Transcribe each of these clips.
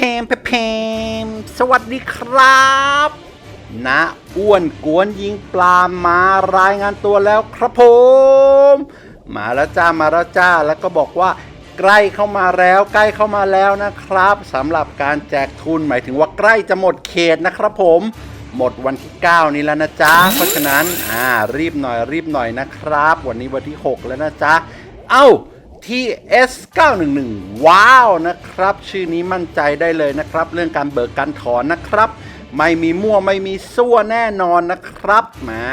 เพมเพมสวัสดีครับนะอ้วนกวนยิงปลามารายงานตัวแล้วครับผม มาแล้วจ้ามาแล้วจ้าแล้วก็บอกว่าใกล้เข้ามาแล้วใกล้เข้ามาแล้วนะครับสำหรับการแจกทุนหมายถึงว่าใกล้จะหมดเขตนะครับผม หมดวันที่ 9 นี้แล้วนะจ๊ะเพราะฉะนั้นอ่ารีบหน่อยรีบหน่อยนะครับ วันนี้วันที่ 6 แล้วนะจ๊ะเอ้า TS 911 ว้าวนะครับ ชื่อนี้มั่นใจได้เลยนะครับ เรื่องการเบิกการถอนนะครับ ไม่มีมั่วไม่มีซั่วแน่นอนนะครับมา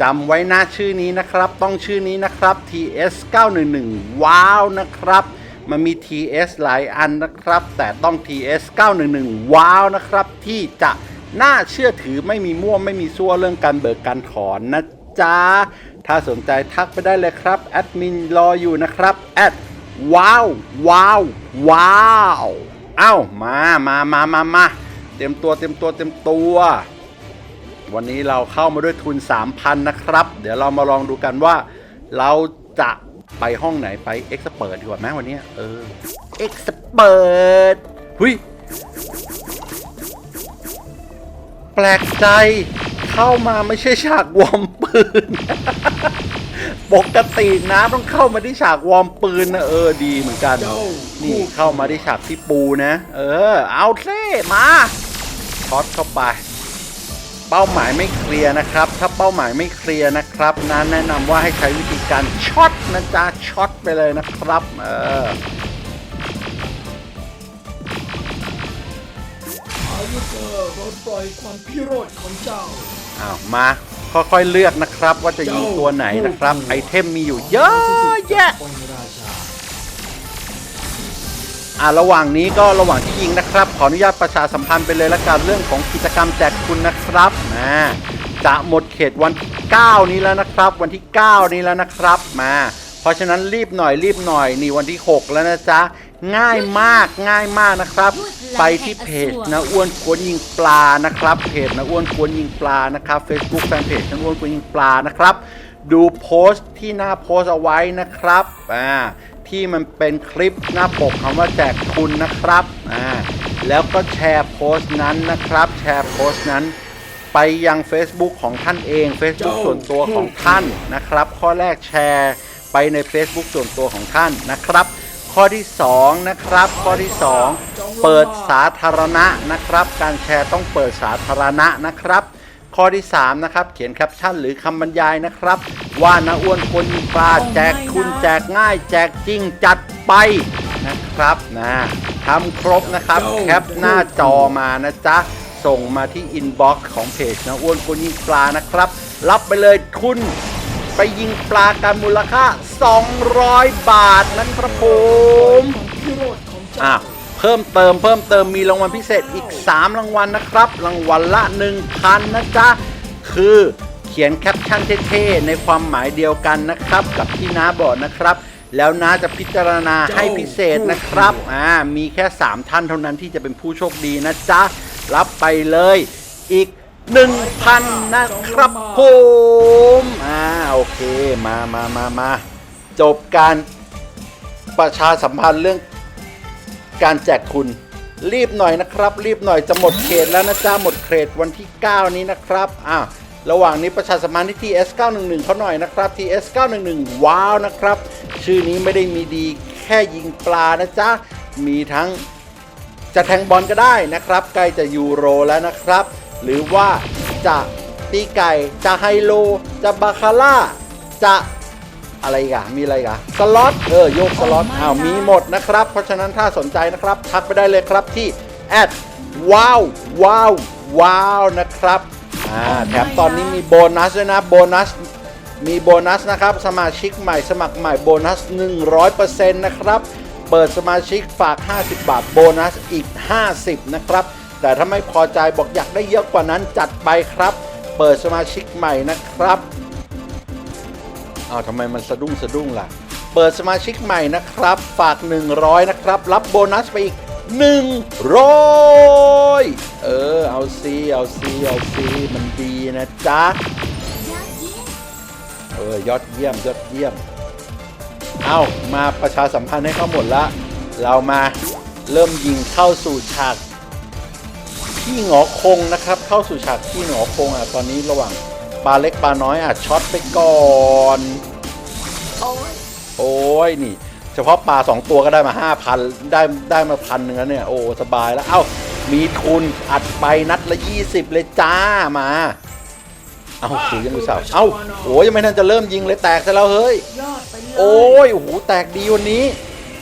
จำไว้นะชื่อนี้นะครับ ต้องชื่อนี้นะครับ TS 911 ว้าวนะครับมันมี TS หลายอันนะครับ แต่ต้อง TS 911 ว้าวนะครับ ที่จะน่าเชื่อถือไม่มีมั่วไม่มีซั่วเรื่องการเบิกการถอนนะ จ๊ะถ้าสนใจทักไปได้เลยครับ แอดมินรออยู่นะครับแอดว้าวว้าวว้าวเอ้ามามามามามาเต็มตัวเต็มตัวเต็มตัว วันนี้เราเข้ามาด้วยทุน 3,000 นะครับ เดี๋ยวเรามาลองดูกันว่า เราจะไปห้องไหนไปเอ็กซ์เปิดดีกว่าไหมวันนี้เออเอ็กซ์เปิดหุยแปลกใจ เข้ามาไม่ใช่ฉากวอร์มปืน ปกตินะต้องเข้ามาที่ฉากวอร์มปืนนะเออดีเหมือนกัน นี่เข้ามาที่ฉากที่ปูนะ เออ เอาเซ่มาช็อตเข้าไป เป้าหมายไม่เคลียร์นะครับ ถ้าเป้าหมายไม่เคลียร์นะครับนั้นแนะนำว่าให้ใช้วิธีการช็อตนะจ๊ะช็อตไปเลยนะครับ เอออายุเซอร์ปลดปล่อยความพิโรธของเจ้า อ้าวมาค่อยๆเลือกนะครับว่าจะยิงตัวไหนนะครับ ไอเทมมีอยู่เยอะแยะองค์ราชาอ่าระหว่างนี้ก็ระหว่างที่ยิงนะครับ ขออนุญาตประชาสัมพันธ์ไปเลยละกันเรื่องของกิจกรรมแจกคุณนะครับมาจะหมดเขตวันที่ 9 นี้แล้วนะครับ วันที่ 9 นี้แล้วนะครับมา เพราะฉะนั้นรีบหน่อยรีบหน่อยนี่วันที่ 6 แล้วนะจ๊ะ ง่ายมากง่ายมากนะครับ ไปที่เพจนะอ้วนกวนยิงปลานะครับเพจนะอ้วนกวนยิงปลานะครับ Facebook แฟนเพจนะอ้วนกวนยิงปลานะครับ ดูโพสต์ที่หน้าโพสต์เอาไว้นะครับอ่าที่มันเป็นคลิปหน้าปกคำว่าแจกทุนนะครับอ่าแล้วก็แชร์โพสต์นั้นนะครับ แชร์โพสต์นั้นไปยัง Facebook ของท่านเอง Facebook ส่วนตัวของท่านนะครับ ข้อแรกแชร์ไปใน Facebook ส่วนตัวของท่านนะครับ ข้อที่2นะครับข้อที่ 2 เปิดสาธารณะนะครับ การแชร์ต้องเปิดสาธารณะนะครับ ข้อที่ 3 นะครับ เขียนแคปชั่นหรือคำบรรยายนะครับ ว่านาอ้วนคนยิงปลาแจกทุนแจกง่าย แจกจริงจัดไปนะครับนะทำครบนะครับแคปหน้าจอมานะจ๊ะส่งมาที่อินบ็อกซ์ของเพจนะอ้วนคนยิงปลานะครับ รับไปเลยทุน ไปยิงปลากันมูลค่า 200 บาทนะครับผมพิโรธของเจ้าอะเพิ่มเติมเพิ่มเติมมีรางวัลพิเศษอีก 3 รางวัลนะครับ รางวัลละ 1,000 นะจ๊ะ คือเขียนแคปชั่นเท่ๆ ในความหมายเดียวกันนะครับ กับที่น้าบอกนะครับแล้วน้าจะพิจารณาให้พิเศษนะครับ อ่า มีแค่ 3 ท่านเท่านั้นที่จะเป็นผู้โชคดีนะจ๊ะ รับไปเลยอีก 1,000 นะครับผมอ่าโอเคมามามามาจบการประชาสัมพันธ์เรื่องการแจกทุน รีบหน่อยนะครับ รีบหน่อยจะหมดเขตแล้วนะจ๊ะหมดเขตวันที่ 9 นี้นะครับอ้าวระหว่างนี้ประชาสัมพันธ์ที่ TS 911เขาหน่อยนะครับ TS 911ว้าวนะครับ ชื่อนี้ไม่ได้มีดีแค่ยิงปลานะจ๊ะ มีทั้งจะแทงบอลก็ได้นะครับ ใกล้จะยูโรแล้วนะครับ หรือว่าจะตีไก่จะไฮโล จะบาคาร่า จะอะไรอีกอะมีอะไรอีกอะสล็อตเออโยกสล็อตอ้าวมีหมดนะครับ เพราะฉะนั้นถ้าสนใจนะครับทักไปได้เลยครับที่แอดว้าวว้าวว้าวนะครับอ่าแถมตอนนี้มีโบนัสด้วยนะโบนัสมีโบนัสนะครับ สมาชิกใหม่สมัครใหม่โบนัส 100%นะครับ เปิดสมาชิกฝาก 50 บาทโบนัสอีก 50 นะครับ แต่ถ้าไม่พอใจบอกอยากได้เยอะกว่านั้นจัดไปครับ เปิดสมาชิกใหม่นะครับอ้าวทำไมมันสะดุ้งสะดุ้งล่ะ เปิดสมาชิกใหม่นะครับ ฝาก 100 นะครับ รับโบนัสไปอีก 100 เออ เอาซีเอาซีเอาซีมันดีนะจ๊ะ เออ ยอดเยี่ยม ยอดเยี่ยม เอามาประชาสัมพันธ์ให้เขาหมดละ เรามาเริ่มยิงเข้าสู่ฉาก พี่หงอคงนะครับ เข้าสู่ฉากพี่หงอคงอะตอนนี้ระหว่างปลาเล็กปลาน้อยอะช็อตไปก่อนโอ้ยโอ้ยนี่ เฉพาะปลาสองตัวก็ได้มาห้าพันได้ได้มาพันหนึ่งแล้วเนี่ยโอ้สบายแล้วเอ้ามีทุนอัดไปนัดละยี่สิบเลยจ้ามา เอาคุยกันดูสาวเอ้าโอ้ยยังไม่ทันจะเริ่มยิงเลยแตกซะแล้วเฮ้ยยอดไปเลยโอ้ยโอ้โหแตกดีวันนี้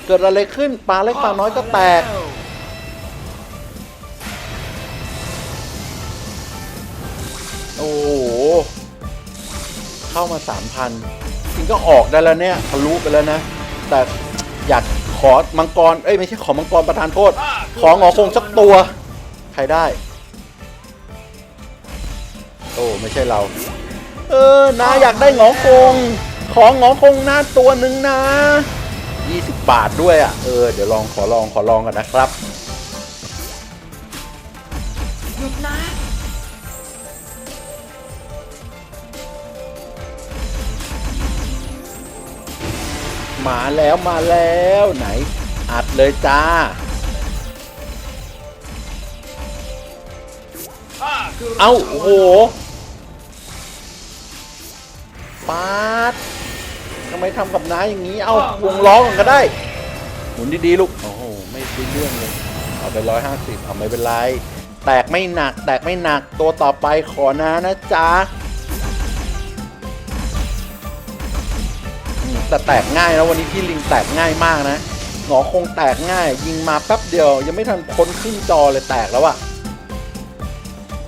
เกิดอะไรขึ้นปลาเล็กปลาน้อยก็แตก อ้โห เข้ามาสามพันจริงก็ออกได้แล้วเนี่ยทะลุไปแล้วนะ แต่อยากขอมังกร เอ้ย ไม่ใช่ขอมังกรประทานโทษ ของหงอคงสักตัว ใครได้ โอ้ ไม่ใช่เรา เออนาอยากได้หงอคง ของหงอคงหน้าตัวหนึ่งนะ 20 บาทด้วยอะ เออ เดี๋ยวลองขอลองขอลองกันนะครับ มาแล้วมาแล้วไหน อัดเลยจ้า เอาโอ้โหปาดทำไมทำกับน้าอย่างนี้ เอาวงล้อกันก็ได้ หมุนดีๆลูก โอ้โห ไม่ได้เรื่องเลย เอาไปร้อยห้าสิบเอาไม่เป็นไร แตกไม่หนัก แตกไม่หนัก ตัวต่อไปขอนะนะจ๊ะ แต่แตกง่ายนะวันนี้พี่ลิงแตกง่ายมากนะหงอคงแตกง่าย ยิงมาแป๊บเดียว ยังไม่ทันพ้นครึ่งจอเลยแตกแล้วอะ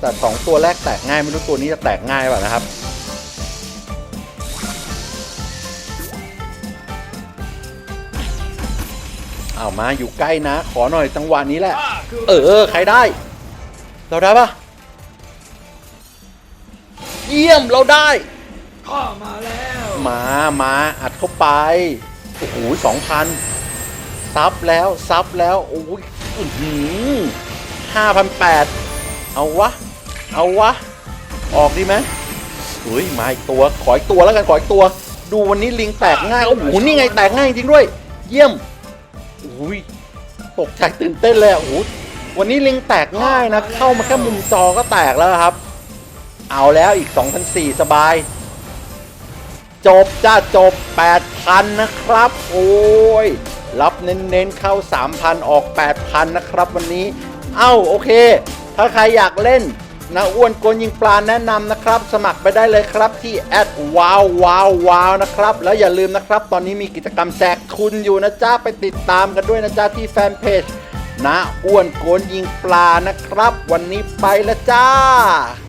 แต่สองตัวแรกแตกง่ายไม่รู้ตัวนี้จะแตกง่ายเปล่านะครับเอามาอยู่ใกล้นะ ขอหน่อยจังหวะนี้แหละ เออ ใครได้ เราได้ปะเยี่ยมเราได้ข้ามาแล้ว มามาอัดเข้าไป โอ้โหสองพันซับแล้วซับแล้ว โอ้ยอื้อหือห้าพันแปดเอาวะ เอาวะ ออกดีไหมเฮ้ยมาอีกตัว ขออีกตัวแล้วกัน ขออีกตัว ดูวันนี้ลิงแตกง่าย โอ้โห นี่ไงแตกง่ายจริงด้วย เยี่ยมอุ้ยตกใจตื่นเต้นเลยโอ้โหวันนี้ลิงแตกง่ายนะ เข้ามาแค่มุมจอก็แตกแล้วครับ เอาแล้วอีก 2,004สบาย จบจ้าจบ 8,000 นะครับ โอ้ย รับเน้นๆเข้า 3,000 ออก 8,000 นะครับวันนี้ เอ้าโอเค ถ้าใครอยากเล่นนะอ้วนกลยิงปลาแนะนำนะครับ สมัครไปได้เลยครับที่แอดว้าวว้าวว้าวนะครับ แล้วอย่าลืมนะครับ ตอนนี้มีกิจกรรมแจกทุนอยู่นะจ๊ะไปติดตามกันด้วยนะจ๊ะที่แฟนเพจนะอ้วนโกนยิงปลานะครับ วันนี้ไปล้วจ้า